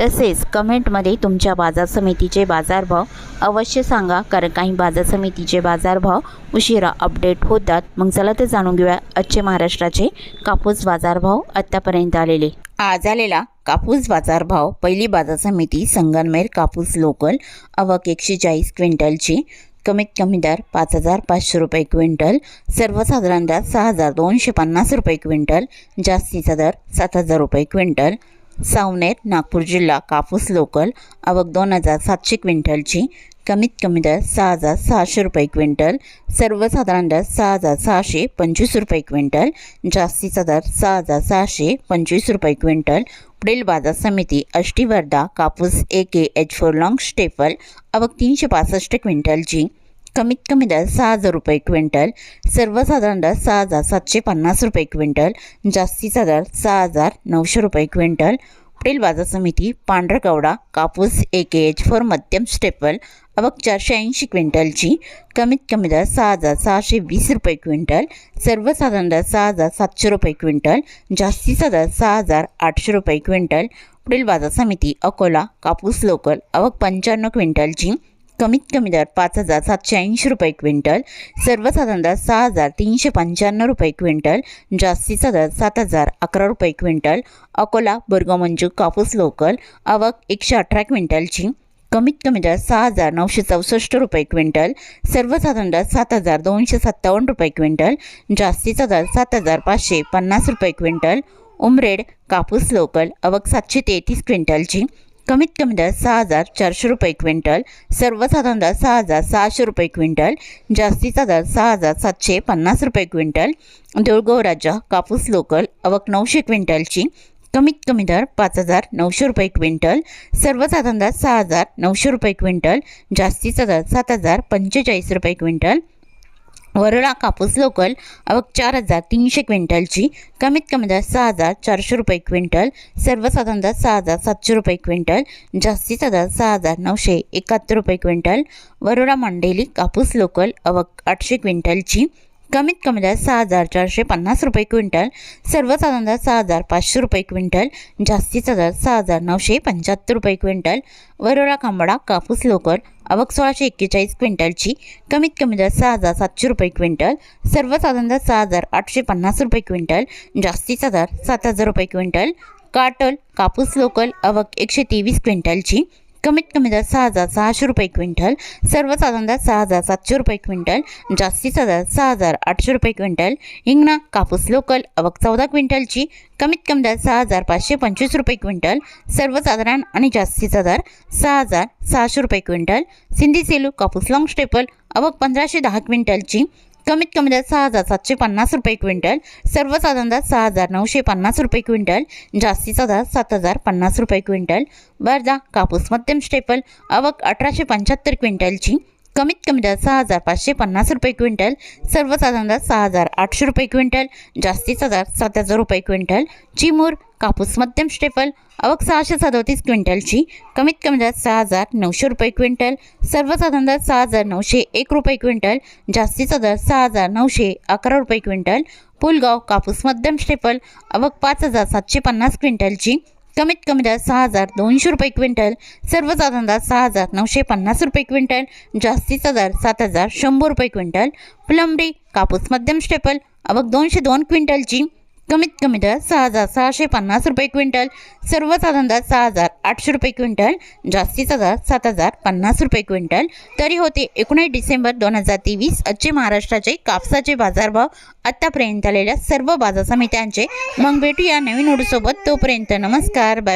तसेच कमेंटमध्ये तुमच्या बाजार समितीचे बाजारभाव अवश्य सांगा कारण काही बाजार समितीचे बाजारभाव उशिरा अपडेट होतात. मग चला तर जाणून घेऊया आजचे महाराष्ट्राचे कापूस बाजारभाव आत्तापर्यंत आलेले. आज आलेला कापूस बाजारभाव पहिली बाजार समिती संगनमेर कापूस लोकल अवक एकशे चाळीस क्विंटलची कमीत कमी दर पाच हजार पाचशे रुपये क्विंटल सर्वसाधारण दर सहा हजार दोनशे पन्नास रुपये क्विंटल जास्तीचा दर सात हजार रुपये क्विंटल. सावनेर नागपूर जिल्हा कापूस लोकल आवक दोन हजार सातशे क्विंटलची. कमीत कमी दर सहा हजार सहाशे रुपये क्विंटल. सर्वसाधारण दर सहा हजार सहाशे पंचवीस रुपये क्विंटल. जास्तीचा दर सहा हजार सहाशे पंचवीस रुपये क्विंटल. पुढील बाजार समिती अष्टीवर्धा कापूस A K H four long staple आवक तीनशे पासष्ट क्विंटलची. कमीत कमी दर सहा हजार रुपये क्विंटल सर्वसाधारण दर सहा हजार सातशे पन्नास रुपये क्विंटल जास्तीचा दर सहा हजार नऊशे रुपये क्विंटल. पुढील बाजार समिती पांढरकवडा कापूस ए के एच फॉर मध्यम स्टेपल अवक चारशे ऐंशी क्विंटलची कमीत कमी दर सहा हजार सहाशे वीस रुपये क्विंटल सर्वसाधारण दर सहा हजार सातशे रुपये क्विंटल जास्तीचा दर सहा हजार आठशे रुपये क्विंटल. पुढील बाजार समिती अकोला कापूस लोकल अवक पंच्याण्णव क्विंटलची कमीत कमी दर पाच हजार सातशे ऐंशी रुपये क्विंटल सर्वसाधारण दर सहा हजार तीनशे पंच्याण्णव रुपये क्विंटल जास्तीचा दर सात हजार अकरा रुपये क्विंटल अकोला बुरगमंजू कापूस लोकल आवक एकशे अठरा क्विंटलची कमीत कमी दर सहा हजार नऊशे चौसष्ट रुपये क्विंटल सर्वसाधारण दर सात हजार दोनशे सत्तावन्न रुपये क्विंटल जास्तीचा दर सात हजार पाचशे पन्नास रुपये क्विंटल उमरेड कापूस लोकल आवक सातशे तेहतीस क्विंटलची कमीत कमी दर सहा हजार चारशे रुपये क्विंटल सर्वसाधारण दर सहा हजार सहाशे रुपये क्विंटल जास्तीचा दर सहा हजार सातशे पन्नास रुपये क्विंटल देऊळगाव राजा कापूस लोकल आवक नऊशे क्विंटलची कमीत कमी दर पाच हजार नऊशे रुपये क्विंटल सर्वसाधारण दर सहा हजार नऊशे रुपये क्विंटल जास्तीचा दर सात हजार पंचेचाळीस रुपये क्विंटल वरोळा कापूस लोकल आवक चार हजार तीनशे क्विंटलची. कमीत कमी दर सहा हजार चारशे रुपये क्विंटल सर्वसाधारण दर सहा हजार सातशे रुपये क्विंटल जास्तीचा दर सहा हजार नऊशे एकाहत्तर रुपये क्विंटल. वरोडा मांडेली कापूस लोकल आवक आठशे क्विंटलची. कमीत कमी दर सहा हजार चारशे पन्नास रुपये क्विंटल सर्वसाधारण दर सहा हजार पाचशे रुपये क्विंटल जास्तीचा दर सहा हजार नऊशे पंच्याहत्तर रुपये क्विंटल. वरोडा खांबडा कापूस लोकर आवक सोळाशे एक्केचाळीस क्विंटलची कमीत कमी दर सहा हजार सातशे रुपये क्विंटल सर्वसाधारण दर सहा हजार आठशे पन्नास रुपये क्विंटल जास्तीचा दर सात हजार रुपये क्विंटल काटल कापूस लोकल आवक एकशे तेवीस क्विंटलची कमीत कमी दर सहा हजार सहाशे रुपये क्विंटल सर्वसाधारण दर सहा हजार सातशे रुपये क्विंटल जास्तीचा दर सहा हजार आठशे रुपये क्विंटल हिंगणा कापूस लोकल अवक चौदा क्विंटलची कमीत कमी दर सहा हजार पाचशे पंचवीस रुपये क्विंटल सर्वसाधारण आणि जास्तीचा दर सहा हजार सहाशे रुपये क्विंटल सिंधी सेलू कापूस लॉंग स्टेपल अवक पंधराशे दहा क्विंटलची कमीत कमी दर सहा हजार सातशे पन्नास रुपये क्विंटल. सर्वसाधारण दर सहा हजार नऊशे पन्नास रुपये क्विंटल. जास्तीचा दर सात हजार पन्नास रुपये क्विंटल. वर्धा कापूस मध्यम स्टेपल आवक अठराशे पंच्याहत्तर क्विंटलची. कमीत कमी दर सहा हजार पाचशे पन्नास रुपये क्विंटल सर्वसाधारण दर सहा हजार आठशे रुपये क्विंटल जास्तीचा दर सात हजार रुपये क्विंटल. चिमूर कापूस मध्यम स्टेपल अवक सहाशे सदोतीस क्विंटलची कमीत कमी दर सहा हजार नऊशे रुपये क्विंटल सर्वसाधारण दर सहा हजार नऊशे एक रुपये क्विंटल जास्तीचा दर सहा हजार नऊशे अकरा रुपये क्विंटल. पुलगाव कापूस मध्यम स्टेपल अवक पाच हजार सातशे पन्नास क्विंटलची कमीत कमी दर सहा हजार दोनशे रुपये क्विंटल सर्वसाधारण दर सहा हजार नऊशे पन्नास रुपये क्विंटल जास्तीचा दर सात हजार शंभर रुपये क्विंटल प्लंबरी कापूस मध्यम स्टेपल अवघ दोनशे दोन क्विंटलची कमीत कमी दर सहा हजार सहाशे पन्नास रुपये क्विंटल. सर्वसाधारण दर सहा हजार आठशे रुपये क्विंटल. जास्तीचा दर सात हजार पन्नास रुपये क्विंटल. तरी होते एकोणीस डिसेंबर दोन हजार तेवीस आजचे महाराष्ट्राचे कापसाचे बाजारभाव आत्तापर्यंत आलेल्या सर्व बाजार समित्यांचे. मग भेटूया नवीन सोबत तोपर्यंत नमस्कार. बाय.